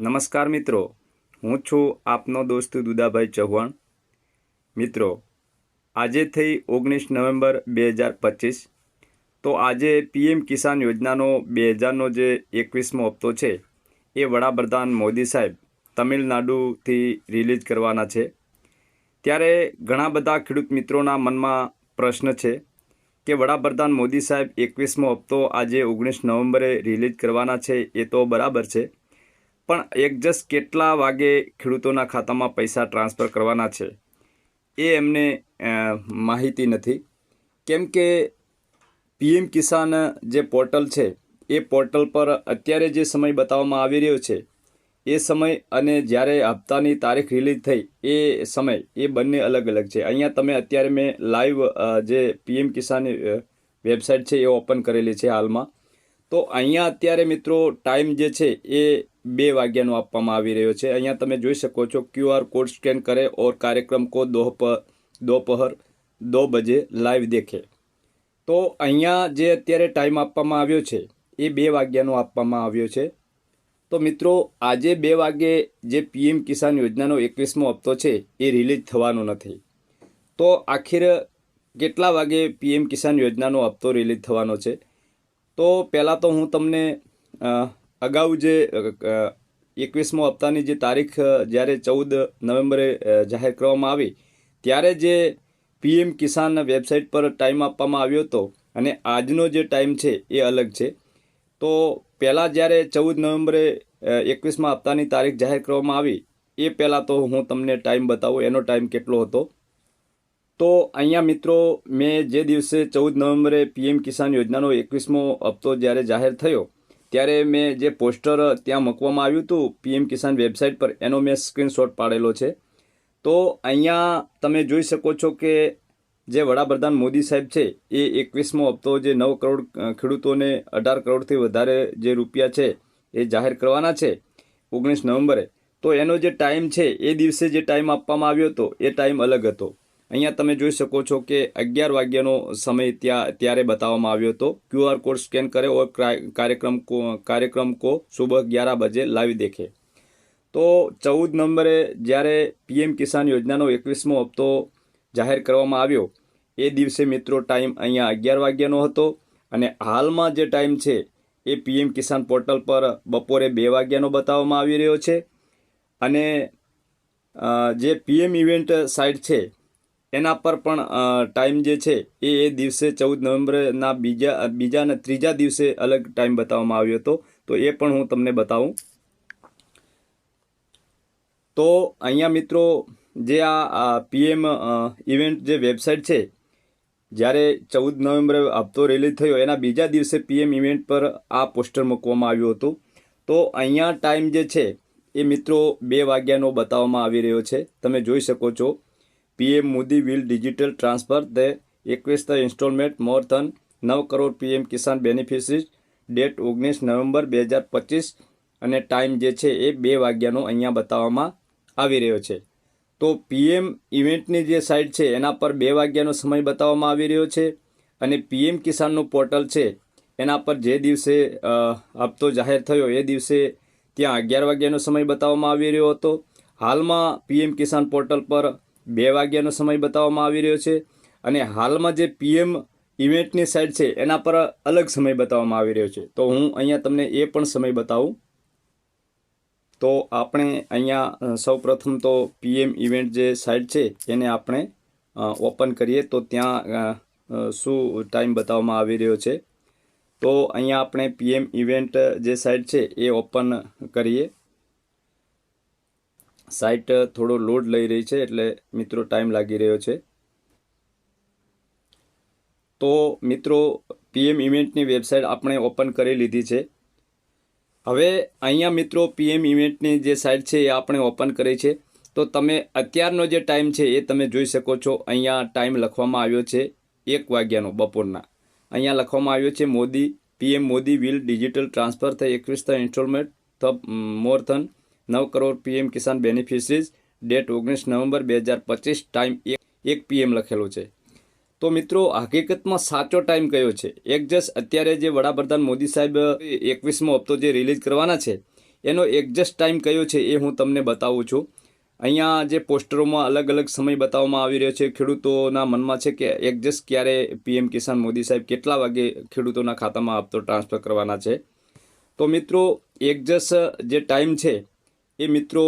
નમસ્કાર મિત્રો, હું છું આપનો દોસ્ત દુદાભાઈ ચૌહાણ. મિત્રો, આજે થઈ ઓગણીસ નવેમ્બર બે હજાર પચીસ. તો આજે પીએમ કિસાન યોજનાનો બે હજારનો જે એકવીસમો હપ્તો છે, એ વડાપ્રધાન મોદી સાહેબ તમિલનાડુથી રિલીઝ કરવાના છે. ત્યારે ઘણા બધા ખેડૂત મિત્રોના મનમાં પ્રશ્ન છે કે વડાપ્રધાન મોદી સાહેબ એકવીસમો હપ્તો આજે ઓગણીસ નવેમ્બરે રિલીઝ કરવાના છે, એ તો બરાબર છે. પણ એક્ઝેક્ટ કેટલા વાગે ખેડૂતોના ખાતામાં પૈસા ટ્રાન્સફર કરવાના છે એ એમને માહિતી નથી. કેમ કે પીએમ કિસાન જે પોર્ટલ છે, એ પોર્ટલ પર અત્યારે જે સમય બતાવવામાં આવી રહ્યો છે, એ સમય અને જ્યારે હપ્તાની તારીખ રિલીઝ થઈ, એ સમય, એ બંને અલગ અલગ છે. અહીંયા તમે અત્યારે મેં લાઈવ જે પીએમ કિસાન વેબસાઇટ છે એ ઓપન કરેલી છે હાલમાં. તો અહીંયા અત્યારે મિત્રો ટાઈમ જે છે એ બે વાગ્યાનો આપવામાં આવી રહ્યો છે. અહીંયા તમે જોઈ શકો છો ક્યુઆર કોડ સ્કેન કરે ઓર કાર્યક્રમ કો દોપ દોપહર, દો બજે લાઈવ દેખે. તો અહીંયા જે અત્યારે ટાઈમ આપવામાં આવ્યો છે, એ બે વાગ્યાનો આપવામાં આવ્યો છે. તો મિત્રો, આજે બે વાગે જે પીએમ કિસાન યોજનાનો એકવીસમો હપ્તો છે, એ રિલીઝ થવાનો નથી. તો આખીર કેટલા વાગે પીએમ કિસાન યોજનાનો હપ્તો રિલીઝ થવાનો છે? તો પહેલાં તો હું તમને અગાઉ જે એકવીસમો હપ્તાની જે તારીખ જ્યારે ચૌદ નવેમ્બરે જાહેર કરવામાં આવી, ત્યારે જે પીએમ કિસાન વેબસાઇટ પર ટાઈમ આપવામાં આવ્યો હતો અને આજનો જે ટાઈમ છે એ અલગ છે. તો પહેલાં જ્યારે ચૌદ નવેમ્બરે એકવીસમાં હપ્તાની તારીખ જાહેર કરવામાં આવી, એ પહેલાં તો હું તમને ટાઈમ બતાવું, એનો ટાઈમ કેટલો હતો. તો અહીંયા મિત્રો, મેં જે દિવસે ચૌદ નવેમ્બરે પીએમ કિસાન યોજનાનો એકવીસમો હપ્તો જ્યારે જાહેર થયો ત્યારે મેં જે પોસ્ટર ત્યાં મૂકવામાં આવ્યું હતું, પીએમ કિસાન વેબસાઇટ પર, એનો મેં સ્ક્રીનશોટ પાડેલો છે. તો અહીંયા તમે જોઈ શકો છો કે જે વડાપ્રધાન મોદી સાહેબ છે, એ એકવીસમો હપ્તો જે નવ કરોડ ખેડૂતોને અઢાર કરોડથી વધારે જે રૂપિયા છે, એ જાહેર કરવાના છે ઓગણીસ નવેમ્બરે. તો એનો જે ટાઈમ છે, એ દિવસે જે ટાઈમ આપવામાં આવ્યો હતો, એ ટાઈમ અલગ હતો. અહીંયા તમે જોઈ શકો છો કે અગિયાર વાગ્યાનો સમય ત્યાં, ત્યારે બતાવવામાં આવ્યો હતો. ક્યુઆર કોડ સ્કેન કરે ઓર ક્રા- કાર્યક્રમ કો કાર્યક્રમ કો સુબહ અગિયાર બજે લાવી દેખે. તો ચૌદ નંબરે જ્યારે પીએમ કિસાન યોજનાનો એકવીસમો હપ્તો જાહેર કરવામાં આવ્યો, એ દિવસે મિત્રો ટાઈમ અહીંયા અગિયાર વાગ્યાનો હતો અને હાલમાં જે ટાઈમ છે, એ પીએમ કિસાન પોર્ટલ પર બપોરે બે વાગ્યાનો બતાવવામાં આવી રહ્યો છે. અને જે પીએમ ઇવેન્ટ સાઇટ છે એના પર પણ ટાઈમ જે છે, એ એ દિવસે ચૌદ નવેમ્બરના બીજા બીજા અને ત્રીજા દિવસે અલગ ટાઈમ બતાવવામાં આવ્યો હતો. તો એ પણ હું તમને બતાવું. તો અહીંયા મિત્રો, જે આ પીએમ ઇવેન્ટ જે વેબસાઇટ છે, જ્યારે ચૌદ નવેમ્બરે હપ્તો રિલીઝ થયો, એના બીજા દિવસે પીએમ ઇવેન્ટ પર આ પોસ્ટર મૂકવામાં આવ્યું હતું. તો અહીંયા ટાઈમ જે છે, એ મિત્રો બે વાગ્યાનો બતાવવામાં આવી રહ્યો છે. તમે જોઈ શકો છો. PM Modi will digital transfer the એકવીસતા installment more than નવ crore PM Kisan beneficiaries date ઓગણીસ નવેમ્બર બે હજાર પચીસ અને ટાઈમ જે છે એ બે વાગ્યાનો અહીંયા બતાવવામાં આવી રહ્યો છે. તો પીએમ ઇવેન્ટની જે સાઇટ છે એના પર બે વાગ્યાનો સમય બતાવવામાં આવી રહ્યો છે અને પીએમ કિસાનનું પોર્ટલ છે એના પર જે દિવસે હપ્તો જાહેર થયો એ દિવસે ત્યાં અગિયાર વાગ્યાનો સમય બતાવવામાં આવી રહ્યો હતો. હાલમાં પીએમ કિસાન પોર્ટલ પર બે વાગ્યાનો સમય બતાવવામાં આવી રહ્યો છે અને હાલમાં જે પીએમ ઇવેન્ટની સાઇટ છે, એના પર અલગ સમય બતાવવામાં આવી રહ્યો છે. તો હું અહીંયા તમને એ પણ સમય બતાવું. તો આપણે અહીંયા સૌ પ્રથમ તો પીએમ ઇવેન્ટ જે સાઇટ છે, એને આપણે ઓપન કરીએ તો ત્યાં શું ટાઈમ બતાવવામાં આવી રહ્યો છે. તો અહીંયા આપણે પીએમ ઇવેન્ટ જે સાઇટ છે, એ ઓપન કરીએ. સાઇટ થોડો લોડ લઈ રહી છે એટલે મિત્રો ટાઈમ લાગી રહ્યો છે. તો મિત્રો, પીએમ ઇવેન્ટની વેબસાઇટ આપણે ઓપન કરી લીધી છે. હવે અહીંયા મિત્રો પીએમ ઇવેન્ટની જે સાઇટ છે એ આપણે ઓપન કરી છે. તો તમે અત્યારનો જે ટાઈમ છે એ તમે જોઈ શકો છો. અહીંયા ટાઈમ લખવામાં આવ્યો છે એક વાગ્યાનો બપોરના. અહીંયા લખવામાં આવ્યો છે, Modi, PM Modi will digital transfer થઈ એકવીસ the installment the more than નવ crore PM Kisan beneficiaries date ઓગણીસ નવેમ્બર બે હજાર પચીસ ટાઈમ એક પીએમ લખેલો છે. તો મિત્રો, હકીકતમાં સાચો ટાઈમ કયો છે? એક જસ અત્યારે જે વડાપ્રધાન મોદી સાહેબ એકવીસમો હપ્તો જે રિલીઝ કરવાના છે, એનો એક્ઝેક્ટ ટાઈમ કયો છે એ હું તમને બતાવું છું. અહીંયા જે પોસ્ટરોમાં અલગ અલગ સમય બતાવવામાં આવી રહ્યો છે, ખેડૂતોના મનમાં છે કે એક્ઝેક્ટ ક્યારે પીએમ કિસાન મોદી સાહેબ કેટલા વાગે ખેડૂતોના ખાતામાં હપ્તો ટ્રાન્સફર કરવાના છે. તો મિત્રો એક્ઝેક્ટ જે ટાઈમ છે એ મિત્રો,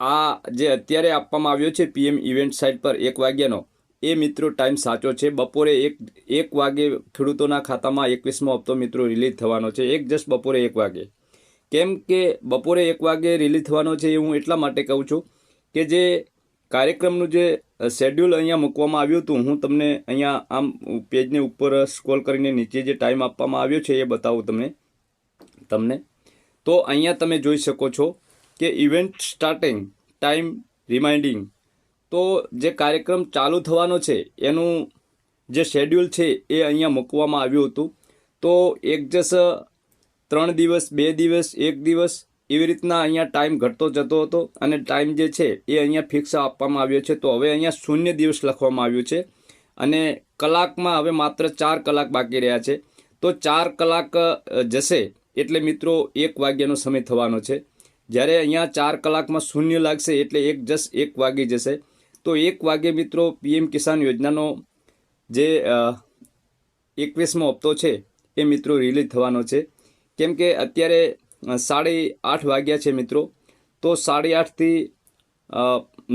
આ જે અત્યારે આપવામાં આવ્યો છે પીએમ ઇવેન્ટ સાઇટ પર એક વાગ્યાનો, એ મિત્રો ટાઈમ સાચો છે. બપોરે એક એક વાગે ખેડૂતોના ખાતામાં એકવીસમો હપ્તો મિત્રો રિલીઝ થવાનો છે. એક જસ્ટ બપોરે એક વાગે. કેમ કે બપોરે એક વાગે રિલીઝ થવાનો છે એ હું એટલા માટે કહું છું કે જે કાર્યક્રમનું જે શેડ્યુલ અહીંયા મૂકવામાં આવ્યું હતું, હું તમને અહીંયા આમ પેજની ઉપર સ્ક્રોલ કરીને નીચે જે ટાઈમ આપવામાં આવ્યો છે એ બતાવું તમને. તમને. તો અહીંયા તમે જોઈ શકો છો કે ઇવેન્ટ સ્ટાર્ટિંગ ટાઈમ રિમાઇન્ડિંગ તો જે કાર્યક્રમ ચાલુ થવાનો છે, એનું જે શેડ્યુલ છે, એ અહીંયા મૂકવામાં આવ્યું હતું. તો એક જસ ત્રણ દિવસ, બે દિવસ, એક દિવસ એવી રીતના અહીંયા ટાઈમ ઘટતો જતો હતો અને ટાઈમ જે છે, એ અહીંયા ફિક્સ આપવામાં આવ્યો છે. તો હવે અહીંયા શૂન્ય દિવસ લખવામાં આવ્યું છે અને કલાકમાં હવે માત્ર ચાર કલાક બાકી રહ્યા છે. તો ચાર કલાક જશે એટલે મિત્રો એક વાગ્યાનો સમય થવાનો છે. જ્યારે અહીંયા ચાર કલાકમાં શૂન્ય લાગશે એટલે એક જસ એક વાગી જશે. તો એક વાગે મિત્રો પીએમ કિસાન યોજનાનો જે એકવીસમો હપ્તો છે એ મિત્રો રિલીઝ થવાનો છે. કેમ કે અત્યારે સાડી આઠ વાગ્યા છે મિત્રો. તો સાડી આઠથી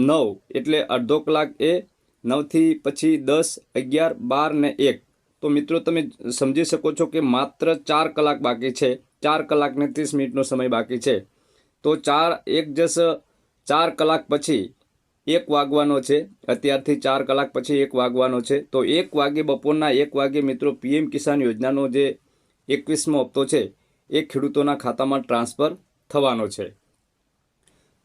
નવ એટલે અડધો કલાક એ, નવથી પછી દસ, અગિયાર, બાર ને એક. તો મિત્રો તમે સમજી શકો છો કે માત્ર ચાર કલાક બાકી છે. ચાર કલાક ને ત્રીસ મિનિટનો સમય બાકી છે. તો ચાર એક જસ ચાર કલાક પછી એક વાગવાનો છે. અત્યારથી ચાર કલાક પછી એક વાગવાનો છે. તો એક વાગે બપોરના એક વાગે મિત્રો પીએમ કિસાન યોજનાનો જે એકવીસમો હપ્તો છે, એ ખેડૂતોના ખાતામાં ટ્રાન્સફર થવાનો છે.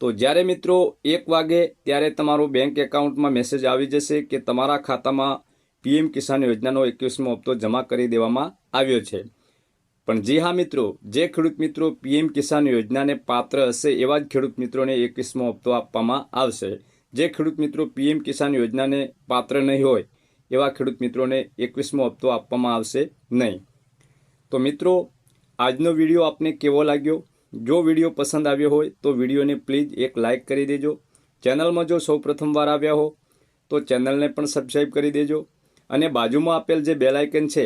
તો જ્યારે મિત્રો એક વાગે ત્યારે તમારો બેંક એકાઉન્ટમાં મેસેજ આવી જશે કે તમારા ખાતામાં પીએમ કિસાન યોજનાનો એકવીસમો હપ્તો જમા કરી દેવામાં આવ્યો છે. પણ જી હા મિત્રો, જે ખેડૂત મિત્રો પીએમ કિસાન યોજનાને પાત્ર હશે એવા જ ખેડૂત મિત્રોને એકવીસમો હપ્તો આપવામાં આવશે. જે ખેડૂત મિત્રો પીએમ કિસાન યોજનાને પાત્ર નહીં હોય, એવા ખેડૂત મિત્રોને એકવીસમો હપ્તો આપવામાં આવશે નહીં. તો મિત્રો, આજનો વીડિયો આપને કેવો લાગ્યો? જો વીડિયો પસંદ આવ્યો હોય, તો વિડીયોને પ્લીઝ એક લાઇક કરી દેજો. ચેનલમાં જો સૌ પ્રથમવાર આવ્યા હો, તો ચેનલને પણ સબસ્ક્રાઈબ કરી દેજો. અને બાજુમાં આપેલ જે બેલાઇકન છે